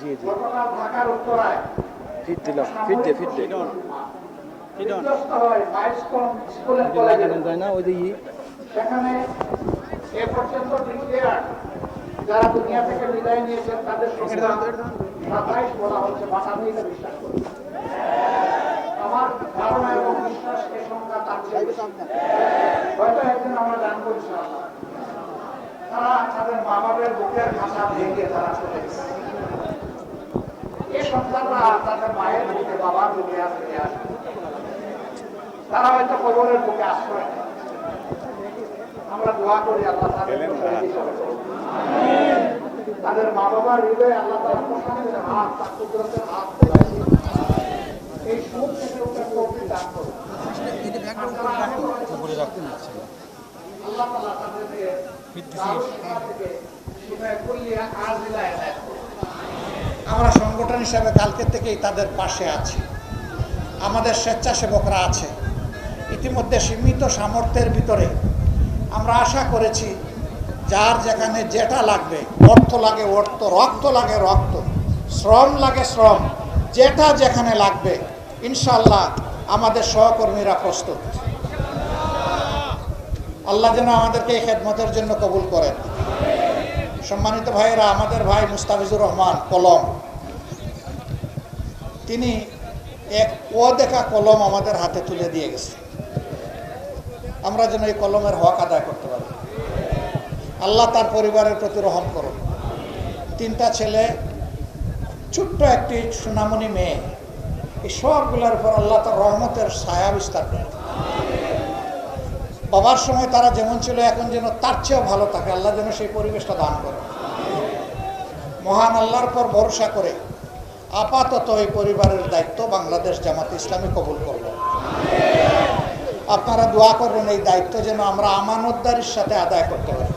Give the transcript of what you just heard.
জি জি। গতকাল ঢাকার উত্তরায় ফিট দিলাম ফিট দে। ফিট দে বিধ্বস্ত মাইলস্টোন স্কুল অ্যান্ড কলেজে লাগানো যায় না? ওই যে ই। সেখানে এ পর্যন্ত যারা দুনিয়া থেকে বিদায় নিয়েছেন তাদের সাতাইশ বলা হচ্ছে বাসা থেকে বিশ্বাস করি আমার ধারণা এবং বিশ্বাস এ সংখ্যা তার হয়তো একদিন আমরা জানব ইনশাআল্লাহ। তারা তাদের মা বাবার বুকের ভাষা ভেঙে সন্তানরা তাদের মায়ের বুকে বাবার বুকে আর ফিরে তারা হয়তো কবরের বুকে আশ্রয় আমরা দোয়া করি আল্লাহ তাদের মা বাবার হৃদয়ে আল্লাহ তারা হাত তার কুদরতের হাত এই সুখ থেকে উঠে করতে দান করুন। আল্লাহ তাআলা তাদেরকে আমরা সংগঠন হিসাবে কালকে থেকেই তাদের পাশে আছি। আমাদের স্বেচ্ছাসেবকরা আছে। ইতিমধ্যে সীমিত সামর্থ্যের ভিতরে আমরা আশা করেছি, যার যেখানে যেটা লাগবে, অর্থ লাগে অর্থ, রক্ত লাগে রক্ত, শ্রম লাগে শ্রম, যেটা যেখানে লাগবে ইনশাল্লাহ আমাদের সহকর্মীরা প্রস্তুত। আল্লাহ যেন আমাদেরকে এই খেদমতের জন্য কবুল করেন। সম্মানিত ভাইয়েরা, আমাদের ভাই মুস্তাফিজুর রহমান, কলম। তিনি এক ও দেখা কলম আমাদের হাতে তুলে দিয়ে গেছে। আমরা যেন এই কলমের হক আদায় করতে পারি। আল্লাহ তার পরিবারের প্রতি রহম করুন। তিনটা ছেলে, ছোট্ট একটি সোনামণি মেয়ে, এই সবগুলোর উপর আল্লাহ তার রহমতের ছায়া বিস্তার করে বাবার সময় তারা যেমন ছিল, এখন যেন তার চেয়েও ভালো থাকে। আল্লাহ যেন সেই পরিবেশটা দান করে মহান আল্লাহর পর ভরসা করে আপাতত এই পরিবারের দায়িত্ব বাংলাদেশ জামাত ইসলামী কবুল করল আপনারা দোয়া করবেন এই দায়িত্ব যেন আমরা আমানতদারির সাথে আদায় করতে পারি।